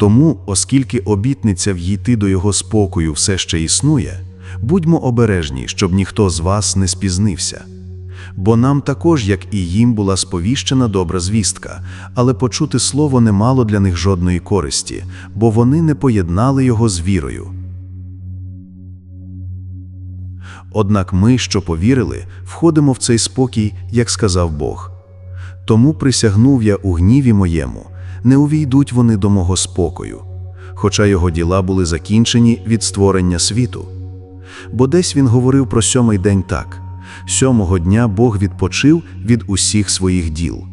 Тому, оскільки обітниця в'йти до його спокою все ще існує, будьмо обережні, щоб ніхто з вас не спізнився. Бо нам також, як і їм, була сповіщена добра звістка, але почути слово не мало для них жодної користі, бо вони не поєднали його з вірою. Однак ми, що повірили, входимо в цей спокій, як сказав Бог. Тому присягнув я у гніві моєму, не увійдуть вони до мого спокою, хоча його діла були закінчені від створення світу. Бо десь він говорив про сьомий день так: сьомого дня Бог відпочив від усіх своїх діл.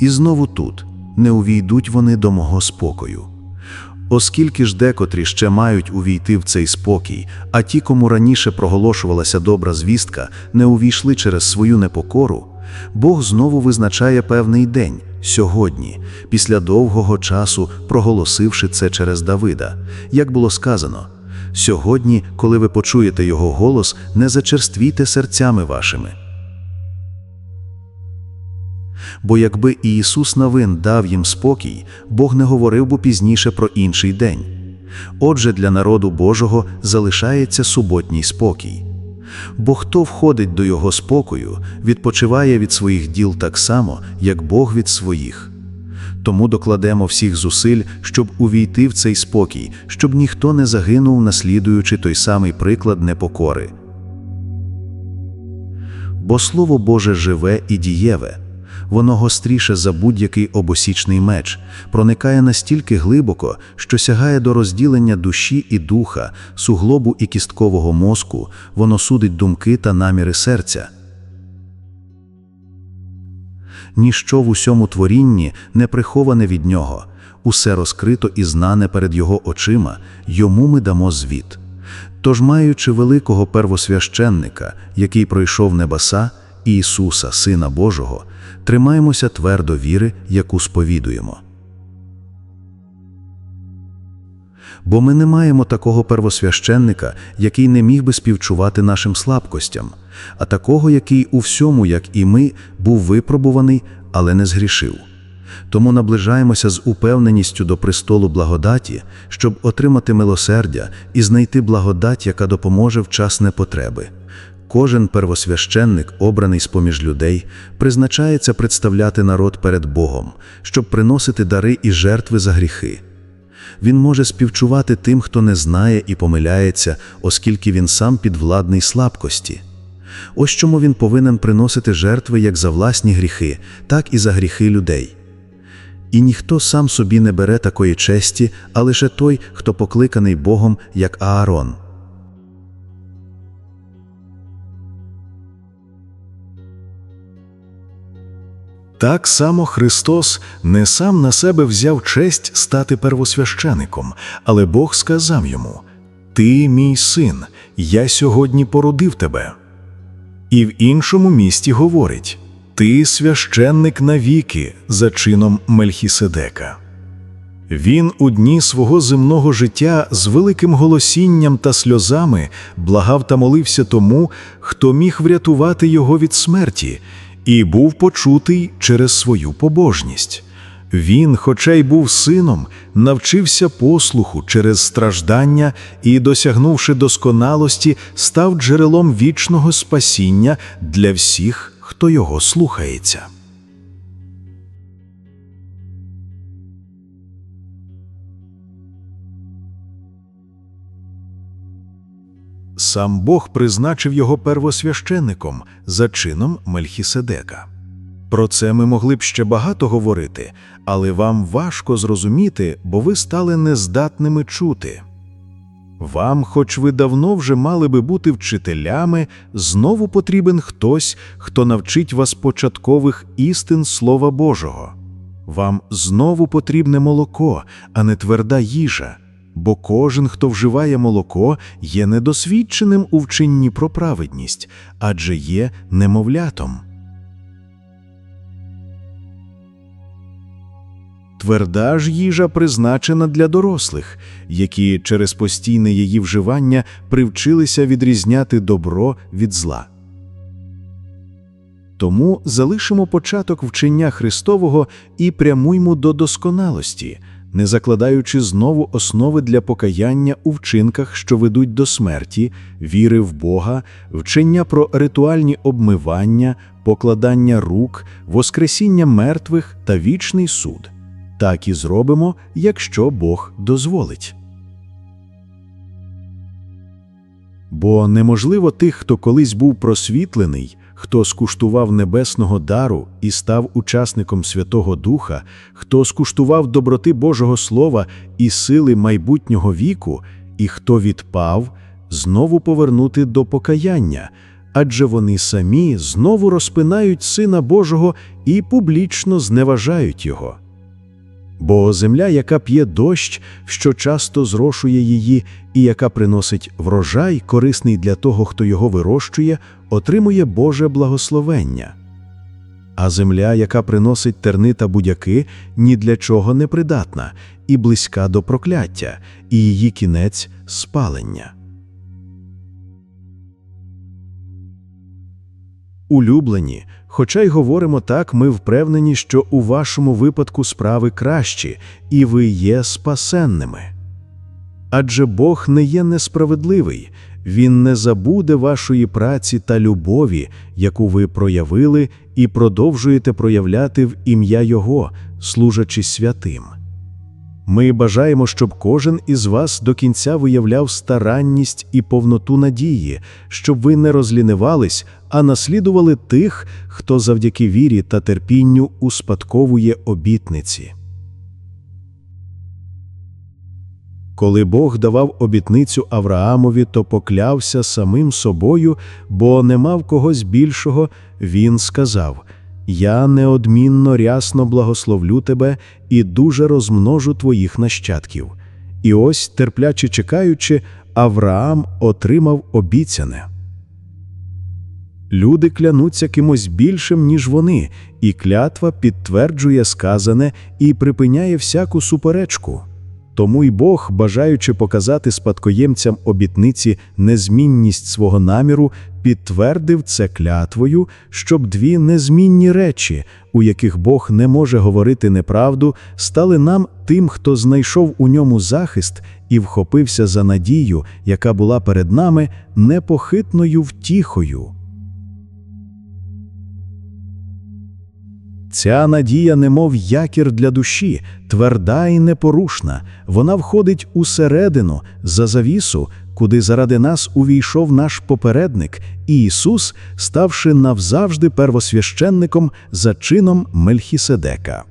І знову тут не увійдуть вони до мого спокою. Оскільки ж декотрі ще мають увійти в цей спокій, а ті, кому раніше проголошувалася добра звістка, не увійшли через свою непокору, Бог знову визначає певний день сьогодні, після довгого часу проголосивши це через Давида, як було сказано. Сьогодні, коли ви почуєте його голос, не зачерствійте серцями вашими. Бо якби Ісус Навин дав їм спокій, Бог не говорив би пізніше про інший день. Отже, для народу Божого залишається суботній спокій. Бо хто входить до Його спокою, відпочиває від своїх діл так само, як Бог від своїх. Тому докладемо всіх зусиль, щоб увійти в цей спокій, щоб ніхто не загинув, наслідуючи той самий приклад непокори. Бо Слово Боже живе і дієве, воно гостріше за будь-який обосічний меч, проникає настільки глибоко, що сягає до розділення душі і духа, суглобу і кісткового мозку, воно судить думки та наміри серця. Ніщо в усьому творінні не приховане від нього, усе розкрито і знане перед його очима, йому ми дамо звіт. Тож, маючи великого первосвященника, який пройшов небеса, Ісуса, Сина Божого, тримаємося твердо віри, яку сповідуємо. Бо ми не маємо такого первосвященника, який не міг би співчувати нашим слабкостям, а такого, який у всьому, як і ми, був випробуваний, але не згрішив. Тому наближаємося з упевненістю до престолу благодаті, щоб отримати милосердя і знайти благодать, яка допоможе в час непотреби. Кожен первосвященник, обраний з поміж людей, призначається представляти народ перед Богом, щоб приносити дари і жертви за гріхи. Він може співчувати тим, хто не знає і помиляється, оскільки він сам підвладний слабкості. Ось чому він повинен приносити жертви як за власні гріхи, так і за гріхи людей. І ніхто сам собі не бере такої честі, а лише той, хто покликаний Богом, як Аарон. Так само Христос не сам на себе взяв честь стати первосвящеником, але Бог сказав йому: Ти мій син, я сьогодні породив тебе. І в іншому місті говорить: Ти священник навіки за чином Мельхіседека. Він у дні свого земного життя з великим голосінням та сльозами благав та молився тому, хто міг врятувати його від смерті, і був почутий через свою побожність. Він, хоча й був сином, навчився послуху через страждання і, досягнувши досконалості, став джерелом вічного спасіння для всіх, хто його слухається. Сам Бог призначив його первосвященником за чином Мельхіседека. Про це ми могли б ще багато говорити, але вам важко зрозуміти, бо ви стали нездатними чути. Вам, хоч ви давно вже мали би бути вчителями, знову потрібен хтось, хто навчить вас початкових істин Слова Божого. Вам знову потрібне молоко, а не тверда їжа, бо кожен, хто вживає молоко, є недосвідченим у вчинні про праведність, адже є немовлятом. Тверда ж їжа призначена для дорослих, які через постійне її вживання привчилися відрізняти добро від зла. Тому залишимо початок вчення Христового і прямуймо до досконалості, не закладаючи знову основи для покаяння у вчинках, що ведуть до смерті, віри в Бога, вчення про ритуальні обмивання, покладання рук, воскресіння мертвих та вічний суд. Так і зробимо, якщо Бог дозволить. Бо неможливо тих, хто колись був просвітлений, хто скуштував небесного дару і став учасником Святого Духа, хто скуштував доброти Божого Слова і сили майбутнього віку, і хто відпав, знову повернути до покаяння, адже вони самі знову розпинають Сина Божого і публічно зневажають Його. Бо земля, яка п'є дощ, що часто зрошує її, і яка приносить врожай, корисний для того, хто його вирощує, отримує Боже благословення. А земля, яка приносить терни та будяки, ні для чого не придатна, і близька до прокляття, і її кінець спалення. Улюблені, хоча й говоримо так, ми впевнені, що у вашому випадку справи кращі, і ви є спасенними. Адже Бог не є несправедливий, Він не забуде вашої праці та любові, яку ви проявили і продовжуєте проявляти в ім'я Його, служачи святим. Ми бажаємо, щоб кожен із вас до кінця виявляв старанність і повноту надії, щоб ви не розлінивались, а наслідували тих, хто завдяки вірі та терпінню успадковує обітниці. Коли Бог давав обітницю Авраамові, то поклявся самим собою, бо не мав когось більшого, він сказав – я неодмінно рясно благословлю тебе і дуже розмножу твоїх нащадків. І ось, терпляче чекаючи, Авраам отримав обіцяне. Люди клянуться кимось більшим, ніж вони, і клятва підтверджує сказане і припиняє всяку суперечку. Тому й Бог, бажаючи показати спадкоємцям обітниці незмінність свого наміру, підтвердив це клятвою, щоб дві незмінні речі, у яких Бог не може говорити неправду, стали нам тим, хто знайшов у ньому захист і вхопився за надію, яка була перед нами непохитною втіхою. Ця надія, немов якір для душі, тверда і непорушна, вона входить усередину, за завісу, куди заради нас увійшов наш попередник, Ісус, ставши навзавжди первосвященником за чином Мельхіседека.